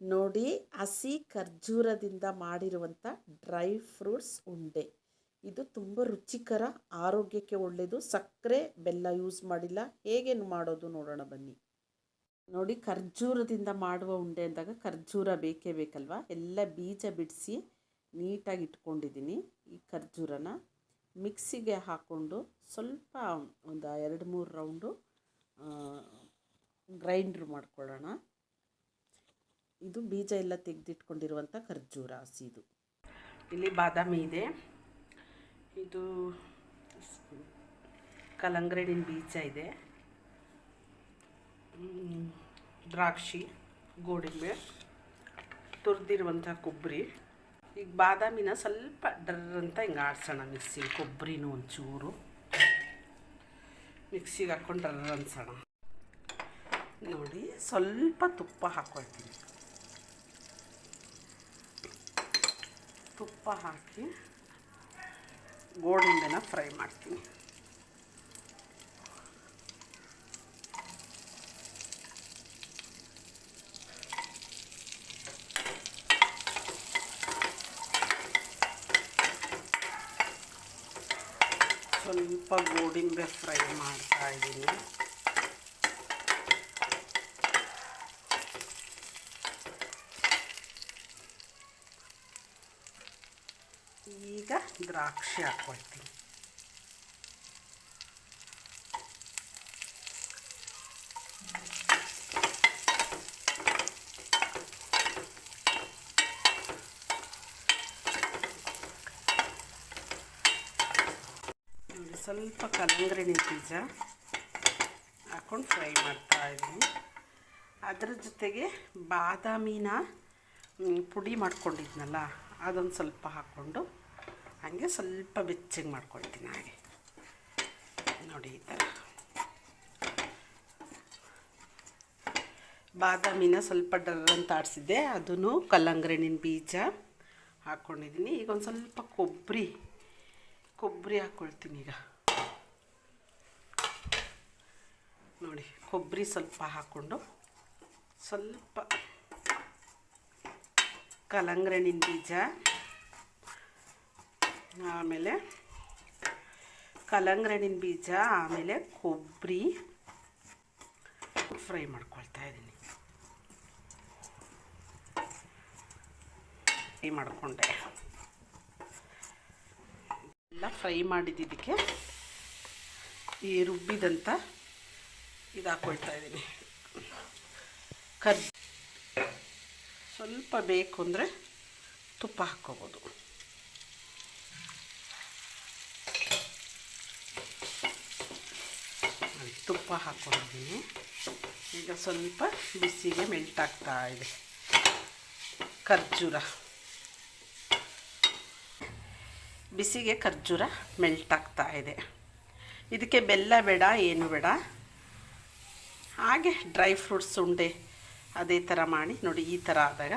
ನೋಡಿ ಹಸಿ ಖರ್ಜೂರದಿಂದ ಮಾಡಿರುವಂಥ ಡ್ರೈ ಫ್ರೂಟ್ಸ್ ಉಂಡೆ. ಇದು ತುಂಬ ರುಚಿಕರ, ಆರೋಗ್ಯಕ್ಕೆ ಒಳ್ಳೆಯದು ಸಕ್ಕರೆ ಬೆಲ್ಲ ಯೂಸ್ ಮಾಡಿಲ್ಲ. ಹೇಗೆ ಮಾಡೋದು ನೋಡೋಣ ಬನ್ನಿ. ನೋಡಿ, ಖರ್ಜೂರದಿಂದ ಮಾಡುವ ಉಂಡೆ ಅಂದಾಗ ಖರ್ಜೂರ ಬೇಕೇ ಬೇಕಲ್ವ? ಎಲ್ಲ ಬೀಜ ಬಿಡಿಸಿ ನೀಟಾಗಿ ಇಟ್ಕೊಂಡಿದ್ದೀನಿ ಈ ಖರ್ಜೂರನ. ಮಿಕ್ಸಿಗೆ ಹಾಕ್ಕೊಂಡು ಸ್ವಲ್ಪ ಒಂದು ಎರಡು ಮೂರು ರೌಂಡು ಗ್ರೈಂಡ್ರ್ ಮಾಡ್ಕೊಳ್ಳೋಣ. ಇದು ಬೀಜ ಎಲ್ಲ ತೆಗೆದಿಟ್ಕೊಂಡಿರುವಂಥ ಖರ್ಜೂರ ಹಸಿದು. ಇಲ್ಲಿ ಬಾದಾಮಿ ಇದೆ. ಇದು ಕಲಂಗ್ರೆಡಿನ ಬೀಜ ಇದೆ. ದ್ರಾಕ್ಷಿ, ಗೋಡಂಬಿ ತುರಿದಿರುವಂಥ ಕೊಬ್ಬರಿ. ಈಗ ಬಾದಾಮಿನ ಸ್ವಲ್ಪ ಡರ್ ಅಂತ ಹಿಂಗೆ ಆಡ್ಸೋಣ ಮಿಕ್ಸಿ, ಕೊಬ್ಬರಿನೂ ಒಂಚೂರು. ಮಿಕ್ಸಿಗೆ ಹಾಕ್ಕೊಂಡು ಡರ್ ಅನ್ಸೋಣ. ನೋಡಿ, ಸ್ವಲ್ಪ ತುಪ್ಪ ಹಾಕ್ಕೊಳ್ತೀನಿ ತುಪ್ಪ ಹಾಕಿ ಗೋಡಂಬಿನ ಫ್ರೈ ಮಾಡ್ತೀನಿ. ಸ್ವಲ್ಪ ಗೋಡಂಬಿ ಫ್ರೈ ಮಾಡ್ತಾ ಇದ್ದೀನಿ. ಈಗ ದ್ರಾಕ್ಷಿ ಹಾಕ್ಕೊಳ್ತೀನಿ ಸ್ವಲ್ಪ ಕಲ್ಲಂಗಡಿ ಬೀಜ ಹಾಕ್ಕೊಂಡು ಫ್ರೈ ಮಾಡ್ತಾ ಇದ್ದೀನಿ. ಅದ್ರ ಜೊತೆಗೆ ಬಾದಾಮಿನ ಪುಡಿ ಮಾಡ್ಕೊಂಡಿದ್ನಲ್ಲ, ಅದೊಂದು ಸ್ವಲ್ಪ ಹಾಕ್ಕೊಂಡು ಹಾಗೆ ಸ್ವಲ್ಪ ಬೆಚ್ಚಗೆ ಮಾಡ್ಕೊಳ್ತೀನಿ ಹಾಗೆ. ನೋಡಿ ಈ ಥರ ಬಾದಾಮಿನ ಸ್ವಲ್ಪ ಡರ್ ಅಂತ ಆಡಿಸಿದ್ದೆ, ಅದನ್ನು ಕಲ್ಲಂಗರಿಣಿನ ಬೀಜ ಹಾಕ್ಕೊಂಡಿದ್ದೀನಿ ಈಗ ಒಂದು ಸ್ವಲ್ಪ ಕೊಬ್ಬರಿ ಕೊಬ್ಬರಿ ಹಾಕ್ಕೊಳ್ತೀನಿ ಈಗ. ನೋಡಿ, ಕೊಬ್ಬರಿ ಸ್ವಲ್ಪ ಹಾಕ್ಕೊಂಡು ಸ್ವಲ್ಪ ಕಲ್ಲಂಗರಣಿನ ಬೀಜ ಆಮೇಲೆ ಕಲಂಗ್ರಣಿನ ಬೀಜ, ಆಮೇಲೆ ಕೊಬ್ಬರಿ ಫ್ರೈ ಮಾಡ್ಕೊಳ್ತಾ ಇದ್ದೀನಿ. ಫ್ರೈ ಮಾಡಿಕೊಂಡೆ. ಎಲ್ಲ ಫ್ರೈ ಮಾಡಿದ್ದಿದ್ದಕ್ಕೆ ಈ ರುಬ್ಬಿದಂಥ ಇದು ಹಾಕ್ಕೊಳ್ತಾ ಇದ್ದೀನಿ. ಕರ್ ಸ್ವಲ್ಪ ಬೇಕು ಅಂದರೆ ತುಪ್ಪ ಹಾಕ್ಕೋಬೋದು ನೋಡಿ, ತುಪ್ಪ ಹಾಕ್ಕೊಂಡಿದ್ದೀನಿ ಈಗ ಸ್ವಲ್ಪ ಬಿಸಿಗೆ ಮೆಲ್ಟ್ ಆಗ್ತಾ ಇದೆ. ಖರ್ಜೂರ. ಬಿಸಿಗೆ ಖರ್ಜೂರ ಮೆಲ್ಟ್ ಆಗ್ತಾ ಇದೆ. ಇದಕ್ಕೆ ಬೆಲ್ಲ ಬೇಡ, ಏನು ಬೇಡ. ಹಾಗೆ ಡ್ರೈ ಫ್ರೂಟ್ಸ್ ಉಂಡೆ ಅದೇ ಥರ ಮಾಡಿ ನೋಡಿ, ಈ ಥರ ಆದಾಗ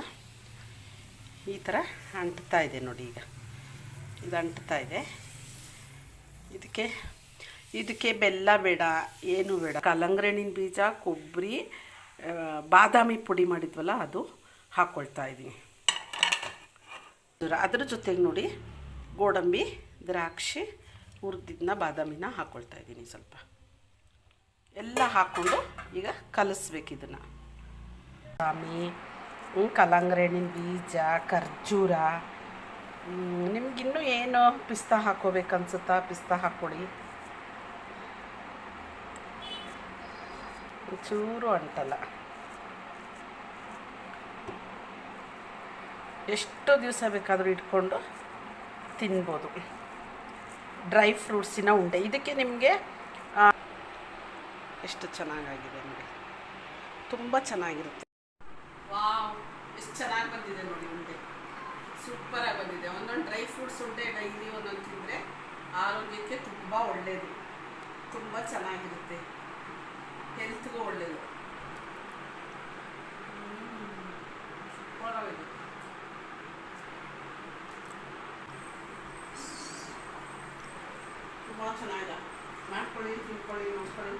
ಈ ಥರ ಅಂಟ್ತಾ ಇದೆ ನೋಡಿ ಈಗ. ಇದು ಅಂಟ್ತಾ ಇದೆ. ಇದಕ್ಕೆ ಇದಕ್ಕೆ ಬೆಲ್ಲ ಬೇಡ, ಏನು ಬೇಡ. ಕಲ್ಲಂಗರಣಿನ ಬೀಜ, ಕೊಬ್ಬರಿ ಬಾದಾಮಿ ಪುಡಿ ಮಾಡಿದ್ವಲ್ಲ, ಅದು ಹಾಕ್ಕೊಳ್ತಾ ಇದ್ದೀನಿ. ಅದ್ರ ಜೊತೆಗೆ ನೋಡಿ, ಗೋಡಂಬಿ, ದ್ರಾಕ್ಷಿ ಹುರಿದಿದ್ದನ್ನ ಬಾದಾಮಿನ ಹಾಕ್ಕೊಳ್ತಾ ಇದ್ದೀನಿ ಸ್ವಲ್ಪ. ಎಲ್ಲ ಹಾಕ್ಕೊಂಡು ಈಗ ಕಲಿಸ್ಬೇಕು ಇದನ್ನು. ಬಾದಾಮಿ ಕಲಂಗ್ರೆಣಿನ ಕಲ್ಲಂಗಡಿ ಬೀಜ, ಖರ್ಜೂರ ನಿಮ್ಗಿನ್ನೂ ಏನು ಪಿಸ್ತಾ ಹಾಕೋಬೇಕನ್ಸುತ್ತಾ, ಪಿಸ್ತಾ ಹಾಕ್ಕೊಡಿ ಚೂರು ಅಂಟಲ್ಲ ಎಷ್ಟು ದಿವಸ ಬೇಕಾದರೂ ಇಟ್ಕೊಂಡು ತಿನ್ಬೋದು. ಡ್ರೈ ಫ್ರೂಟ್ಸಿನ ಉಂಡೆ. ಇದಕ್ಕೆ ನಿಮಗೆ ಎಷ್ಟು ಚೆನ್ನಾಗಾಗಿದೆ ನೋಡಿ. ತುಂಬ ಚೆನ್ನಾಗಿರುತ್ತೆ. ವಾವ್, ಎಷ್ಟು ಚೆನ್ನಾಗಿ ಬಂದಿದೆ ನೋಡಿ ಉಂಡೆ. ಸೂಪರಾಗಿ ಬಂದಿದೆ. ಒಂದೊಂದು ಡ್ರೈ ಫ್ರೂಟ್ಸ್ ಉಂಡೆ ಡೈಲಿ ಒಂದೊಂದು ತಿಂದರೆ ಆರೋಗ್ಯಕ್ಕೆ ತುಂಬ ಒಳ್ಳೆಯದು ತುಂಬ ಚೆನ್ನಾಗಿರುತ್ತೆ. ಹೆಲ್ತ್ಗೂ ಒಳ್ಳೆಯದು ಸೂಪರಾಗಿದೆ ತುಂಬ ಚೆನ್ನಾಗಿದೆ ಮಾಡ್ಕೊಳ್ಳಿ ತಿಳ್ಕೊಳ್ಳಿ ನೋಡ್ಕೊಳ್ಳಿ